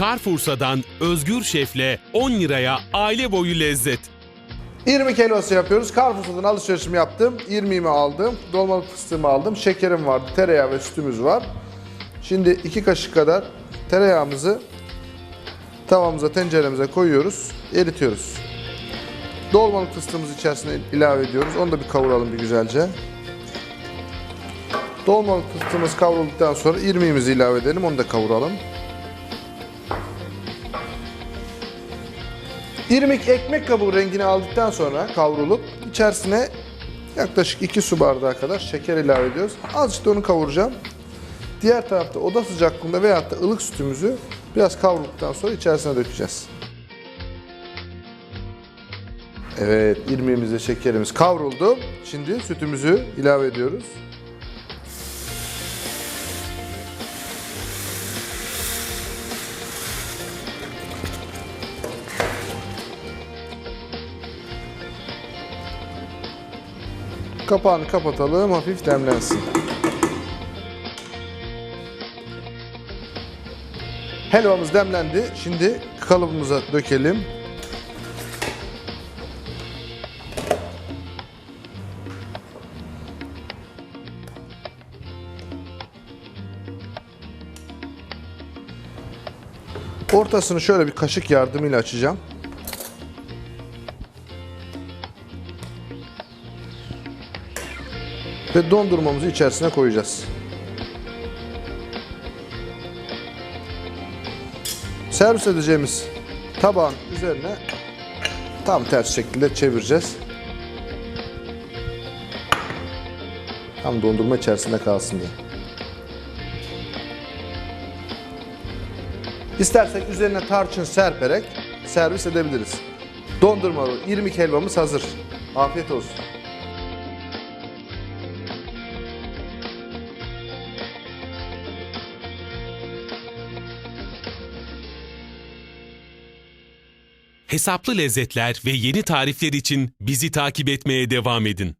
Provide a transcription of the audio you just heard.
Carrefour'dan Özgür Şef'le 10 liraya aile boyu lezzet. İrmik helvası yapıyoruz. Carrefour'dan alışverişimi yaptım. İrmiğimi aldım. Dolmalık fıstığımı aldım. Şekerim vardı. Tereyağı ve sütümüz var. Şimdi iki kaşık kadar tereyağımızı tavamıza, tenceremize koyuyoruz. Eritiyoruz. Dolmalık fıstığımızı içerisine ilave ediyoruz. Onu da bir kavuralım bir güzelce. Dolmalık fıstığımız kavrulduktan sonra irmiğimizi ilave edelim. Onu da kavuralım. İrmik ekmek kabuğu rengini aldıktan sonra kavrulup içerisine yaklaşık 2 su bardağı kadar şeker ilave ediyoruz. Azıcık da onu kavuracağım. Diğer tarafta oda sıcaklığında veyahut da ılık sütümüzü biraz kavrulduktan sonra içerisine dökeceğiz. Evet, irmiğimizle şekerimiz kavruldu. Şimdi sütümüzü ilave ediyoruz. Kapağını kapatalım, hafif demlensin. Helvamız demlendi. Şimdi kalıbımıza dökelim. Ortasını şöyle bir kaşık yardımıyla açacağım. Ve dondurmamızı içerisine koyacağız. Servis edeceğimiz tabağın üzerine tam ters şekilde çevireceğiz. Tam dondurma içerisinde kalsın diye. İstersek üzerine tarçın serperek servis edebiliriz. Dondurmalı irmik helvamız hazır. Afiyet olsun. Hesaplı lezzetler ve yeni tarifler için bizi takip etmeye devam edin.